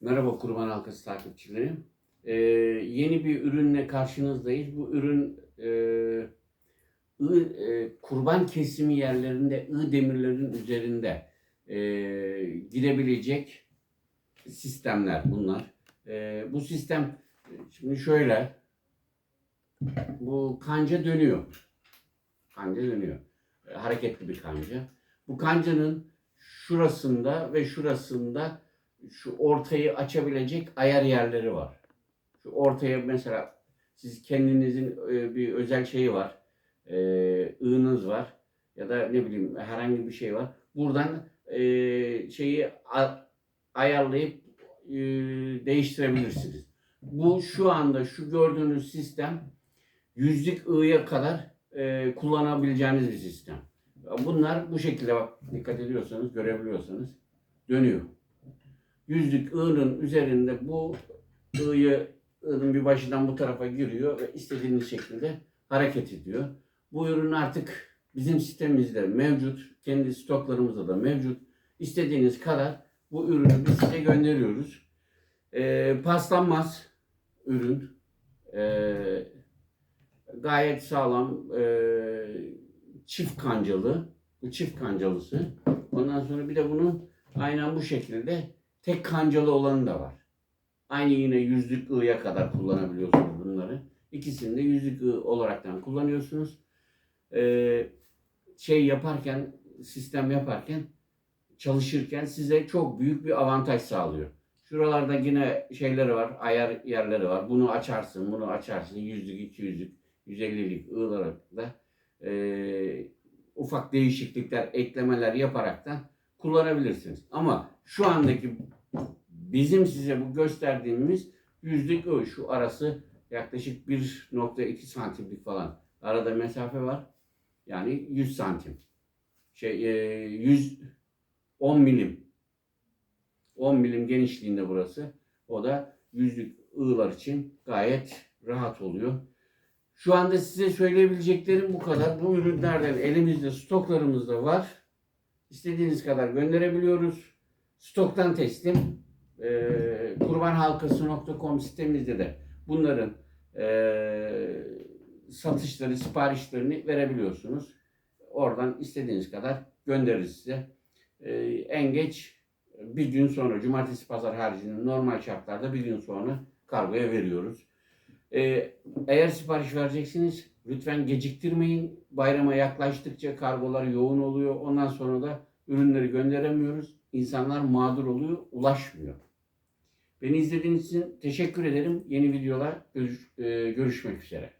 Merhaba Kurban Halkası takipçileri. Ee, yeni bir ürünle karşınızdayız. Bu ürün e, ı- e, kurban kesimi yerlerinde ı demirlerin üzerinde e, gidebilecek sistemler bunlar. E, bu sistem şimdi şöyle bu kanca dönüyor. Kanca dönüyor. E, hareketli bir kanca. Bu kancanın şurasında ve şurasında şu ortayı açabilecek ayar yerleri var. Şu ortaya mesela siz kendinizin e, bir özel şeyi var. E, ığınız var. Ya da ne bileyim herhangi bir şey var. Buradan e, şeyi ayarlayıp e, değiştirebilirsiniz. Bu şu anda şu gördüğünüz sistem yüzlük ığıya kadar kullanabileceğiniz bir sistem. Bunlar bu şekilde bak dikkat ediyorsanız görebiliyorsanız dönüyor yüzlük ığının üzerinde bu ığıyı ığının bir başından bu tarafa giriyor ve istediğiniz şekilde hareket ediyor. Bu ürün artık bizim sitemimizde mevcut. Kendi stoklarımızda da mevcut. İstediğiniz kadar bu ürünü biz size gönderiyoruz. Ee, paslanmaz ürün. Ee, gayet sağlam. Ee, çift kancalı. Bu çift kancalısı. Ondan sonra bir de bunun aynen bu şekilde Tek kancalı olanı da var. Aynı yine yüzlük ığıya kadar kullanabiliyorsunuz bunları. İkisini de yüzlük ığ olaraktan kullanıyorsunuz. Ee, şey yaparken, sistem yaparken, çalışırken size çok büyük bir avantaj sağlıyor. Şuralarda yine şeyleri var, ayar yerleri var. Bunu açarsın, bunu açarsın. Yüzlük, iki yüzlük, 150'lik ığlara da ee, ufak değişiklikler, eklemeler yaparaktan kullanabilirsiniz. Ama şu andaki bizim size bu gösterdiğimiz yüzlük o şu arası yaklaşık 1.2 santimlik falan arada mesafe var. Yani 100 santim. Şey e, 100 10 milim 10 milim genişliğinde burası. O da yüzlük ığlar için gayet rahat oluyor. Şu anda size söyleyebileceklerim bu kadar. Bu ürünlerden elimizde stoklarımızda var. İstediğiniz kadar gönderebiliyoruz. Stoktan teslim. Ee, kurbanhalkası.com sitemizde de bunların ee, satışları, siparişlerini verebiliyorsunuz. Oradan istediğiniz kadar göndeririz size. Ee, en geç bir gün sonra, cumartesi pazar haricinde normal şartlarda bir gün sonra kargoya veriyoruz. Ee, eğer sipariş vereceksiniz lütfen geciktirmeyin. Bayrama yaklaştıkça kargolar yoğun oluyor. Ondan sonra da ürünleri gönderemiyoruz. İnsanlar mağdur oluyor, ulaşmıyor. Beni izlediğiniz için teşekkür ederim. Yeni videolar e, görüşmek üzere.